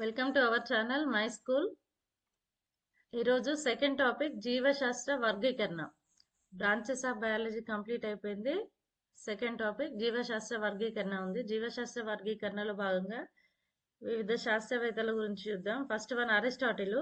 Welcome to our channel my school ఈరోజు second topic జీవశాస్త్ర వర్గీకరణ. బ్రాంచెస్ ఆఫ్ బయాలజీ కంప్లీట్ అయిపోయింది. సెకండ్ టాపిక్ జీవశాస్త్ర వర్గీకరణ ఉంది. జీవశాస్త్ర వర్గీకరణలో భాగంగా వివిధ శాస్త్రవేత్తల గురించి చూద్దాం. ఫస్ట్ వన్ అరిస్టాటిల్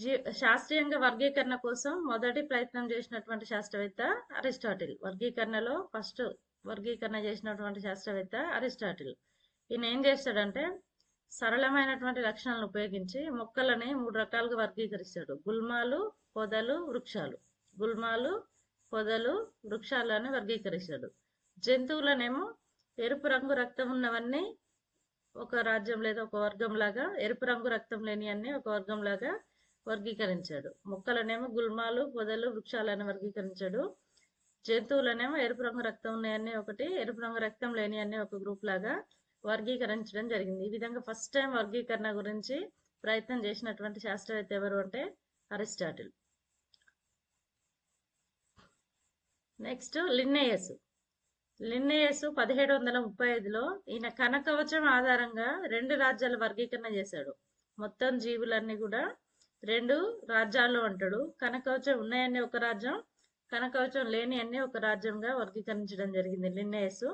జీ శాస్త్రీయంగా వర్గీకరణ కోసం మొదటి ప్రయత్నం చేసినటువంటి శాస్త్రవేత్త అరిస్టాటిల్ వర్గీకరణలో ఫస్ట్ వర్గీకరణ చేసినటువంటి శాస్త్రవేత్త అరిస్టాటిల్ ఈయన ఏం చేస్తాడంటే సరళమైనటువంటి లక్షణాలను ఉపయోగించి మొక్కలని మూడు రకాలుగా వర్గీకరిస్తాడు. గుల్మాలు పొదలు వృక్షాలు. గుల్మాలు పొదలు వృక్షాలు అని వర్గీకరిస్తాడు. జంతువులనేమో ఎరుపు రంగు రక్తం ఉన్నవన్నీ ఒక రాజ్యం లేదా ఒక వర్గం లాగా ఎరుపు రంగు రక్తం లేని అన్ని ఒక వర్గం లాగా వర్గీకరించాడు. మొక్కలనేమో గుల్మాలు పొదలు వృక్షాలు అని వర్గీకరించాడు. జంతువులనేమో ఎరుపు రంగు రక్తం ఉన్నాయన్నీ ఒకటి ఎరుపు రంగు రక్తం లేని అన్ని ఒక గ్రూప్ లాగా వర్గీకరించడం జరిగింది. ఈ విధంగా ఫస్ట్ టైం వర్గీకరణ గురించి ప్రయత్నం చేసినటువంటి శాస్త్రవేత్త ఎవరు అంటే అరిస్టాటిల్. నెక్స్ట్ లిన్నేయస్ లిన్నేయస్ పదిహేడు వందల ముప్పై ఐదులో ఈయన కనకవచం ఆధారంగా రెండు రాజ్యాల వర్గీకరణ చేశాడు. మొత్తం జీవులన్నీ కూడా రెండు రాజ్యాల్లో అంటాడు కనకవచం ఉన్నాయన్నీ ఒక రాజ్యం కనకవచం లేని అన్ని ఒక రాజ్యంగా వర్గీకరించడం జరిగింది. లిన్నేయస్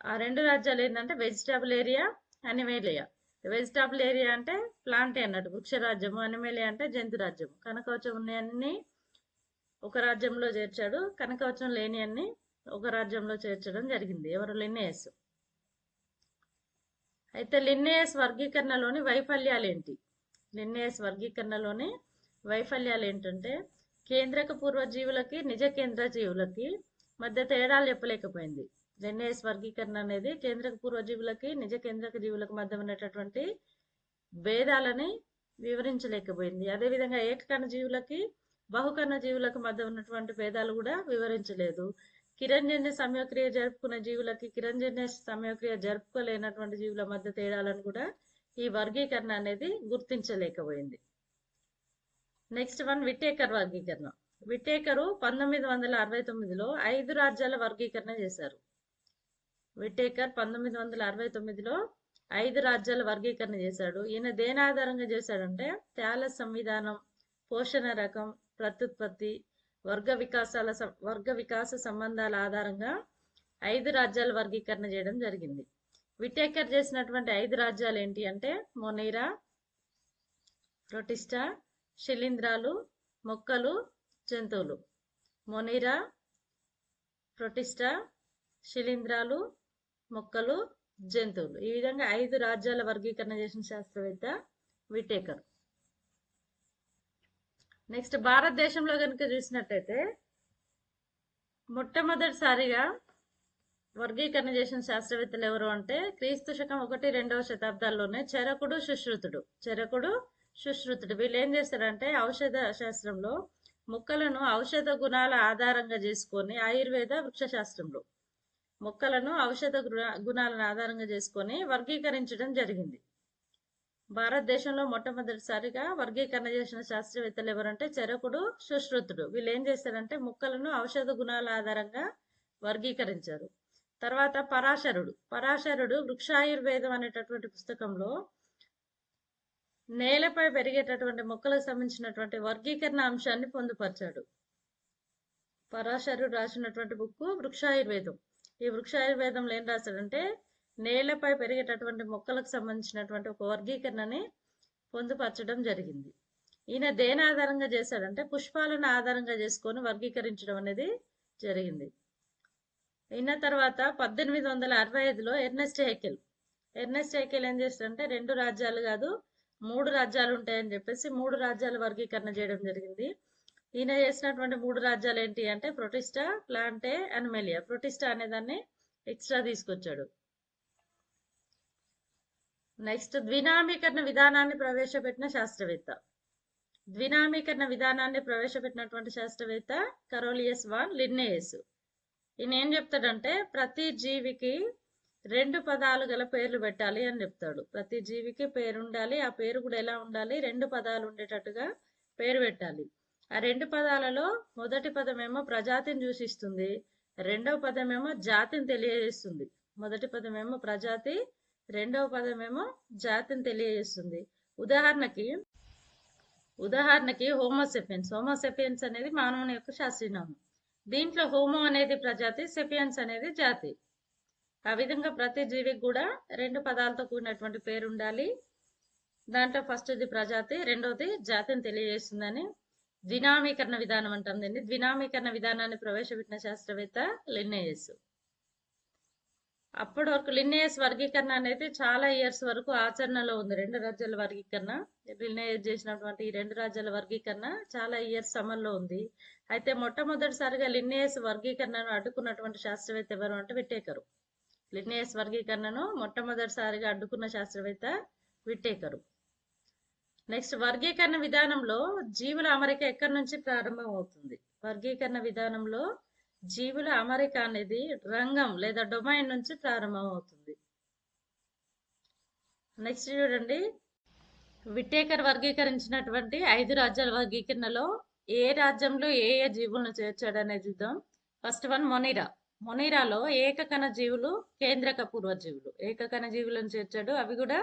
ఆ రెండు రాజ్యాలు ఏంటంటే vegetable area Animalia vegetable area అంటే ప్లాంటే అన్నట్టు వృక్ష రాజ్యము అనిమేలియా అంటే జంతు రాజ్యము. కనకవచం ఉన్నాయన్నీ ఒక రాజ్యంలో చేర్చాడు కనకవచం లేని అన్ని ఒక రాజ్యంలో చేర్చడం జరిగింది. ఎవరు? లిన్నేయస్ అయితే లిన్నేయస్ వర్గీకరణలోని వైఫల్యాలు ఏంటి? లిన్నేయస్ వర్గీకరణలోని వైఫల్యాలు ఏంటంటే కేంద్రక పూర్వ జీవులకి నిజ కేంద్ర జీవులకి మధ్య తేడాలు చెప్పలేకపోయింది. జెన్ఎస్ వర్గీకరణ అనేది కేంద్రక పూర్వ జీవులకి నిజ కేంద్రక జీవులకు మధ్య ఉన్నటువంటి భేదాలని వివరించలేకపోయింది. అదేవిధంగా ఏకకణ జీవులకి బహుకణ జీవులకు మధ్య ఉన్నటువంటి భేదాలు కూడా వివరించలేదు. కిరణ్జన్య సమయక్రియ జరుపుకునే జీవులకి కిరణ్జన్య సమయక్రియ జరుపుకోలేనటువంటి జీవుల మధ్య తేడాలను కూడా ఈ వర్గీకరణ అనేది గుర్తించలేకపోయింది. నెక్స్ట్ వన్ విటేకర్ వర్గీకరణ. విటేకరు పంతొమ్మిది వందల అరవై తొమ్మిదిలో ఐదు రాజ్యాల వర్గీకరణ చేశారు. విటేకర్ పంతొమ్మిది వందల అరవై తొమ్మిదిలో ఐదు రాజ్యాల వర్గీకరణ చేశాడు. ఈయన దేని ఆధారంగా చేశాడంటే త్యాల సంవిధానం పోషణ రకం ప్రత్యుత్పత్తి వర్గ వికాసాల వర్గ వికాస సంబంధాల ఆధారంగా ఐదు రాజ్యాల వర్గీకరణ చేయడం జరిగింది. విటేకర్ చేసినటువంటి ఐదు రాజ్యాలు ఏంటి అంటే మొనీరా ప్రొటిస్టా శిలీంధ్రాలు మొక్కలు జంతువులు. మొనీరా ప్రొటిస్టా శిలీంధ్రాలు మొక్కలు జంతువులు. ఈ విధంగా ఐదు రాజ్యాల వర్గీకరణ చేసిన శాస్త్రవేత్త విటేకర్. నెక్స్ట్ భారతదేశంలో కనుక చూసినట్టయితే మొట్టమొదటిసారిగా వర్గీకరణ చేసిన శాస్త్రవేత్తలు ఎవరు అంటే క్రీస్తు శకం ఒకటి రెండవ శతాబ్దాల్లోనే చెరకుడు సుశ్రుతుడు. చెరకుడు సుశ్రుతుడు. వీళ్ళు ఏం చేస్తారంటే ఔషధ శాస్త్రంలో మొక్కలను ఔషధ గుణాల ఆధారంగా చేసుకొని ఆయుర్వేద వృక్ష శాస్త్రంలో మొక్కలను ఔషధ గుణాలను ఆధారంగా చేసుకొని వర్గీకరించడం జరిగింది. భారతదేశంలో మొట్టమొదటిసారిగా వర్గీకరణ చేసిన శాస్త్రవేత్తలు ఎవరంటే చెరకుడు సుశ్రుతుడు. వీళ్ళు ఏం చేస్తారంటే మొక్కలను ఔషధ గుణాల ఆధారంగా వర్గీకరించారు. తర్వాత పరాశరుడు. పరాశరుడు వృక్షాయుర్వేదం అనేటటువంటి పుస్తకంలో నేలపై పెరిగేటటువంటి మొక్కలకు సంబంధించినటువంటి వర్గీకరణ అంశాన్ని పొందుపరిచాడు. పరాశరుడు రాసినటువంటి బుక్ వృక్షాయుర్వేదం. ఈ వృక్షాయుర్వేదంలో ఏం రాశాడంటే నేలపై పెరిగేటటువంటి మొక్కలకు సంబంధించినటువంటి ఒక వర్గీకరణని పొందుపరచడం జరిగింది. ఈయన దేని ఆధారంగా చేశాడంటే పుష్పాలను ఆధారంగా చేసుకొని వర్గీకరించడం అనేది జరిగింది. అయిన తర్వాత పద్దెనిమిది వందల అరవై ఐదులో ఎర్నెస్ట్ హెకెల్. ఎర్నెస్ట్ హెకెల్ ఏం చేస్తాడంటే రెండు రాజ్యాలు కాదు మూడు రాజ్యాలు ఉంటాయని చెప్పేసి మూడు రాజ్యాల వర్గీకరణ చేయడం జరిగింది. ఈయన చేసినటువంటి మూడు రాజ్యాలు ఏంటి అంటే ప్రొటిస్టా ప్లాంటే అనిమెలియా. ప్రొటిస్టా అనే దాన్ని ఎక్స్ట్రా తీసుకొచ్చాడు. నెక్స్ట్ ద్వినామీకరణ విధానాన్ని ప్రవేశపెట్టిన శాస్త్రవేత్త. ద్వినామీకరణ విధానాన్ని ప్రవేశపెట్టినటువంటి శాస్త్రవేత్త కరోలియస్ వాన్ లిన్నేయస్. ఈయన ఏం చెప్తాడంటే ప్రతి జీవికి రెండు పదాలు గల పేర్లు పెట్టాలి అని చెప్తాడు. ప్రతి జీవికి పేరు ఉండాలి ఆ పేరు కూడా ఎలా ఉండాలి? రెండు పదాలు ఉండేటట్టుగా పేరు పెట్టాలి. ఆ రెండు పదాలలో మొదటి పదమేమో ప్రజాతిని సూచిస్తుంది. రెండవ పదమేమో జాతిని తెలియజేస్తుంది. మొదటి పదమేమో ప్రజాతి రెండవ పదమేమో జాతిని తెలియజేస్తుంది. ఉదాహరణకి ఉదాహరణకి హోమోసెపియన్స్ హోమోసెపియన్స్ అనేది మానవుని యొక్క శాస్త్రీనామం. దీంట్లో హోమో అనేది ప్రజాతి సెపియన్స్ అనేది జాతి. ఆ విధంగా ప్రతి జీవికి కూడా రెండు పదాలతో కూడినటువంటి పేరు ఉండాలి. దాంట్లో ఫస్ట్ది ప్రజాతి రెండవది జాతిని తెలియజేస్తుందని ద్వినామీకరణ విధానం అంటాం దీన్ని ద్వినామీకరణ విధానాన్ని ప్రవేశపెట్టిన శాస్త్రవేత్త లిన్నేయస్. అప్పటి వరకు లిన్నేయస్ వర్గీకరణ అనేది చాలా ఇయర్స్ వరకు ఆచరణలో ఉంది. రెండు రాజ్యాల వర్గీకరణ. లిన్నేయస్ చేసినటువంటి ఈ రెండు రాజ్యాల వర్గీకరణ చాలా ఇయర్స్ అమల్లో ఉంది. అయితే మొట్టమొదటిసారిగా లిన్నేయస్ వర్గీకరణను అడ్డుకున్నటువంటి శాస్త్రవేత్త ఎవరు అంటే విట్టేకరు. లిన్నేయస్ వర్గీకరణను మొట్టమొదటిసారిగా అడ్డుకున్న శాస్త్రవేత్త విట్టేకరు. నెక్స్ట్ వర్గీకరణ విధానంలో జీవుల అమరిక ఎక్కడి నుంచి ప్రారంభం అవుతుంది వర్గీకరణ విధానంలో జీవుల అమరిక అనేది రంగం లేదా డొమైన్ నుంచి ప్రారంభం అవుతుంది నెక్స్ట్ చూడండి. విట్టేకర్ వర్గీకరించినటువంటి ఐదు రాజ్యాల వర్గీకరణలో ఏ రాజ్యంలో ఏ ఏ జీవులను చేర్చాడు అనేది చూద్దాం. First one మొనిరా. మొనిరాలో ఏకకణ జీవులు కేంద్రక పూర్వజీవులు. ఏకకణ జీవులను చేర్చాడు. అవి కూడా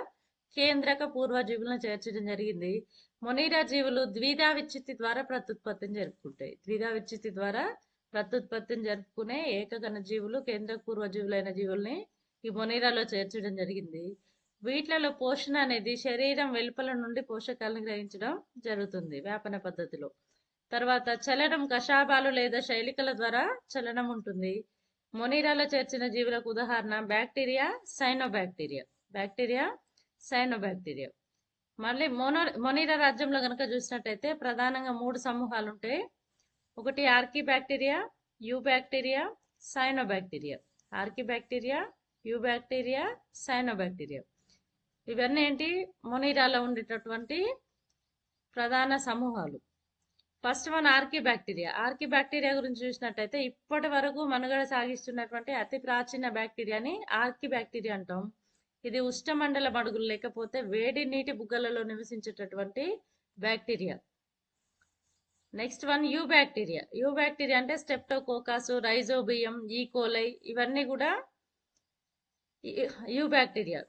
కేంద్రక పూర్వజీవులను చేర్చడం జరిగింది. మొనీరా జీవులు ద్విధా విచ్చిత్తి ద్వారా ప్రత్యుత్పత్తిని జరుపుకుంటాయి. ద్విధా విచ్చిత్తి ద్వారా ప్రత్యుత్పత్తిని జరుపుకునే ఏకగణ జీవులు కేంద్ర పూర్వజీవులైన జీవుల్ని ఈ మొనీరాలో చేర్చడం జరిగింది. వీటిలలో పోషణ అనేది శరీరం వెలుపల నుండి పోషకాలను గ్రహించడం జరుగుతుంది వ్యాపన పద్ధతిలో. తర్వాత చలనం కషాబాలు లేదా శైలికల ద్వారా చలనం ఉంటుంది. మొనీరాలో చేర్చిన జీవులకు ఉదాహరణ బ్యాక్టీరియా సైనోబ్యాక్టీరియా. బ్యాక్టీరియా సైనోబ్యాక్టీరియా మళ్ళీ మోనో మొనీరా రాజ్యంలో కనుక చూసినట్టయితే ప్రధానంగా మూడు సమూహాలు ఉంటాయి ఒకటి archaebacteria eubacteria cyanobacteria. Archaebacteria eubacteria cyanobacteria. ఇవన్నీ ఏంటి? మొనీరాలో ఉండేటటువంటి ప్రధాన సమూహాలు. First one archaebacteria archaebacteria గురించి చూసినట్టయితే ఇప్పటి వరకు మనుగడ సాగిస్తున్నటువంటి అతి ప్రాచీన బ్యాక్టీరియాని ఆర్కీ బ్యాక్టీరియా అంటాం. ఇది ఉష్ణమండల మడుగులు లేకపోతే వేడి నీటి బుగ్గలలో నివసించేటటువంటి bacteria. Next one eubacteria eubacteria అంటే స్టెప్టోకోకాసు రైజోబియం ఈకోలై ఇవన్నీ కూడా యూ బ్యాక్టీరియా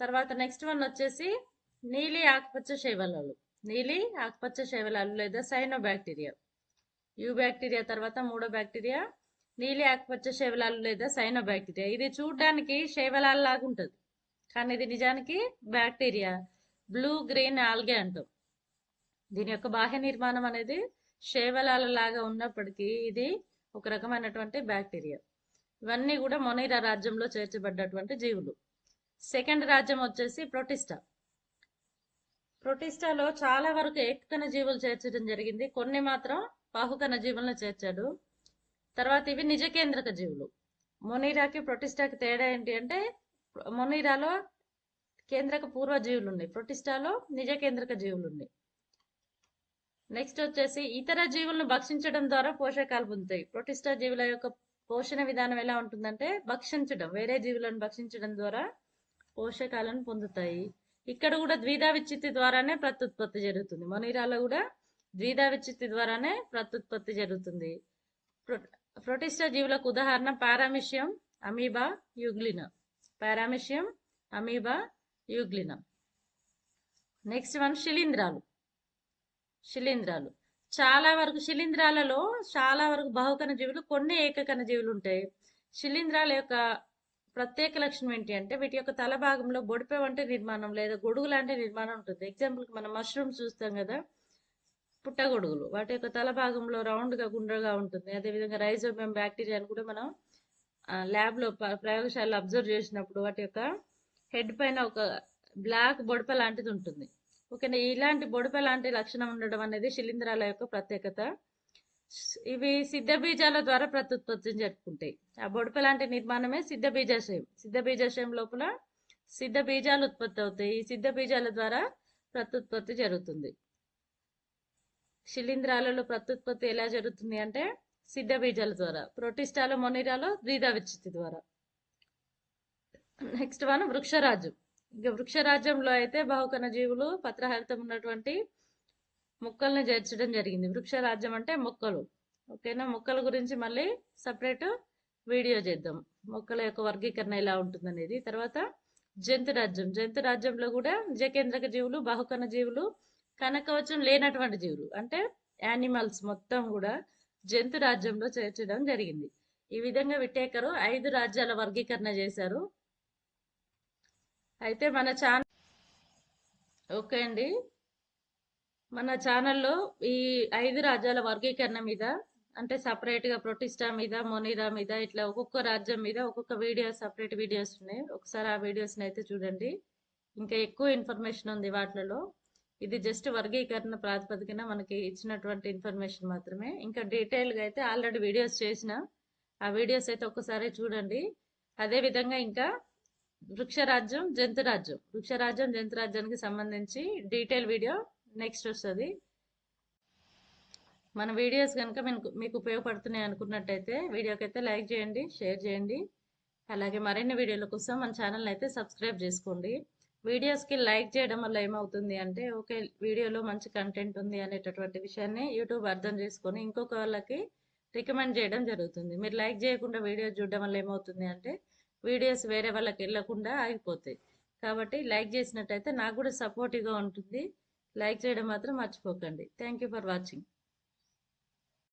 తర్వాత నెక్స్ట్ వన్ వచ్చేసి నీలి ఆకుపచ్చ శైవలాలు. నీలి ఆకుపచ్చ శైవలాలు లేదా సైనో బ్యాక్టీరియా యూ బ్యాక్టీరియా తర్వాత మూడో బ్యాక్టీరియా నీలి ఆకుపచ్చ శైవలాలు లేదా సైనో బ్యాక్టీరియా ఇది చూడడానికి శైవలాలు లాగుంటుంది కానీ ఇది నిజానికి బ్యాక్టీరియా. బ్లూ గ్రీన్ ఆల్గే అంటాం. దీని యొక్క బాహ్య నిర్మాణం అనేది శైవలాల లాగా ఉన్నప్పటికీ ఇది ఒక రకమైనటువంటి బ్యాక్టీరియా. ఇవన్నీ కూడా మొనైరా రాజ్యంలో చేర్చబడ్డటువంటి జీవులు. సెకండ్ రాజ్యం వచ్చేసి ప్రొటిస్టా. ప్రొటిస్టాలో చాలా వరకు ఏకకణ జీవులు చేర్చడం జరిగింది. కొన్ని మాత్రం బాహుకణ జీవులను చేర్చాడు. తర్వాత ఇవి నిజ కేంద్రక జీవులు. మొనీరాకి ప్రొటిస్టాకి తేడా ఏంటి అంటే మొనీరాలో కేంద్రక పూర్వ జీవులు ఉన్నాయి ప్రొటిస్టాలో నిజ కేంద్రక జీవులు ఉన్నాయి నెక్స్ట్ వచ్చేసి ఇతర జీవులను భక్షించడం ద్వారా పోషకాలు పొందుతాయి. ప్రొటిస్టా జీవుల యొక్క పోషణ విధానం ఎలా ఉంటుందంటే భక్షించడం వేరే జీవులను భక్షించడం ద్వారా పోషకాలను పొందుతాయి. ఇక్కడ కూడా ద్విధా ద్వారానే ప్రత్యుత్పత్తి జరుగుతుంది. మొనీరాలో కూడా ద్విధా విచ్చిత్తి ద్వారానే ప్రత్యుత్పత్తి జరుగుతుంది. ప్రొ- ప్రొటిస్టా జీవులకు ఉదాహరణ paramecium amoeba euglena. Paramecium amoeba euglena. Next one శిలీంధ్రాలు. శిలీంధ్రాలు. చాలా వరకు శిలీంధ్రాలలో చాలా వరకు బహుకణ జీవులు కొన్ని ఏకకణ జీవులు ఉంటాయి. శిలీంధ్రాల యొక్క ప్రత్యేక లక్షణం ఏంటి అంటే వీటి యొక్క తల భాగంలో బొడిపె వంటి నిర్మాణం లేదా గొడుగు లాంటి నిర్మాణం ఉంటుంది. ఎగ్జాంపుల్కి మనం మష్రూమ్స్ చూస్తాం కదా పుట్టగొడుగులు. వాటి యొక్క తల భాగంలో రౌండ్గా గుండ్రగా ఉంటుంది. అదేవిధంగా రైజోబియం బ్యాక్టీరియాని కూడా మనం ల్యాబ్లో ప్రయోగశాలలో అబ్జర్వ్ చేసినప్పుడు వాటి యొక్క హెడ్ పైన ఒక బ్లాక్ బొడప లాంటిది ఉంటుంది. ఓకేనా ఇలాంటి బొడప లాంటి లక్షణం ఉండడం అనేది శిలీంధ్రాల యొక్క ప్రత్యేకత. ఇవి సిద్ధ బీజాల ద్వారా ప్రత్యుత్పత్తిని జరుపుకుంటాయి. ఆ బొడప లాంటి నిర్మాణమే సిద్ధ బీజాశయం. సిద్ధ బీజాశయం లోపల సిద్ధ బీజాలు ఉత్పత్తి అవుతాయి. ఈ సిద్ధ బీజాల ద్వారా ప్రత్యుత్పత్తి జరుగుతుంది. శిలీంధ్రాలలో ప్రత్యుత్పత్తి ఎలా జరుగుతుంది అంటే సిద్ధ బీజాల ద్వారా ప్రోటిస్టాలో మొనిరాలో ద్విధా ద్వారా. నెక్స్ట్ వన్ వృక్షరాజ్యం ఇక వృక్షరాజ్యంలో అయితే బహుకణ జీవులు పత్రహరితం ఉన్నటువంటి మొక్కల్ని చేర్చడం జరిగింది. వృక్షరాజ్యం అంటే మొక్కలు. ఓకేనా? మొక్కల గురించి మళ్ళీ సపరేట్ వీడియో చేద్దాం. మొక్కల యొక్క వర్గీకరణ ఎలా ఉంటుందనేది. తర్వాత జంతు రాజ్యం జంతు రాజ్యంలో కూడా జకేంద్రక జీవులు బహుకణ జీవులు కనకవచం లేనటువంటి జీవులు. అంటే యానిమల్స్ మొత్తం కూడా జంతు రాజ్యంలో చేర్చడం జరిగింది. ఈ విధంగా విటేకరు ఐదు రాజ్యాల వర్గీకరణ చేశారు. అయితే మన ఛానల్ ఓకే అండి. మన ఛానల్లో ఈ ఐదు రాజ్యాల వర్గీకరణ మీద అంటే సపరేట్గా ప్రొటిస్టా మీద మొనీరా మీద ఇట్లా ఒక్కొక్క రాజ్యం మీద ఒక్కొక్క వీడియో సపరేట్ వీడియోస్ ఉన్నాయి. ఒకసారి ఆ వీడియోస్ని అయితే చూడండి. ఇంకా ఎక్కువ ఇన్ఫర్మేషన్ ఉంది వాటిలలో. ఇది జస్ట్ వర్గీకరణ ప్రాతిపదికన మనకి ఇచ్చినటువంటి ఇన్ఫర్మేషన్ మాత్రమే. ఇంకా డీటెయిల్గా అయితే ఆల్రెడీ వీడియోస్ చేసిన ఆ వీడియోస్ అయితే ఒక్కసారి చూడండి. అదే విధంగా ఇంకా వృక్షరాజ్యం జంతురాజ్యం. వృక్షరాజ్యం జంతురాజ్యానికి సంబంధించి డీటెయిల్ వీడియో నెక్స్ట్ వస్తుంది. మన వీడియోస్ కనుక మీకు మీకు ఉపయోగపడుతున్నాయి అనుకున్నట్టయితే వీడియోకి అయితే లైక్ చేయండి షేర్ చేయండి. అలాగే మరిన్ని వీడియోల కోసం మన ఛానల్ అయితే సబ్స్క్రైబ్ చేసుకోండి. వీడియోస్కి లైక్ చేయడం వల్ల ఏమవుతుంది అంటే ఓకే వీడియోలో మంచి కంటెంట్ ఉంది అనేటటువంటి విషయాన్ని యూట్యూబ్ అర్థం చేసుకొని ఇంకొక వాళ్ళకి రికమెండ్ చేయడం జరుగుతుంది. మీరు లైక్ చేయకుండా వీడియో చూడడం వల్ల ఏమవుతుంది అంటే వీడియోస్ వేరే వాళ్ళకి వెళ్ళకుండా ఆగిపోతాయి కాబట్టి లైక్ చేసినట్టయితే నాకు కూడా సపోర్టివ్గా ఉంటుంది. లైక్ చేయడం మాత్రం మర్చిపోకండి. Thank for watching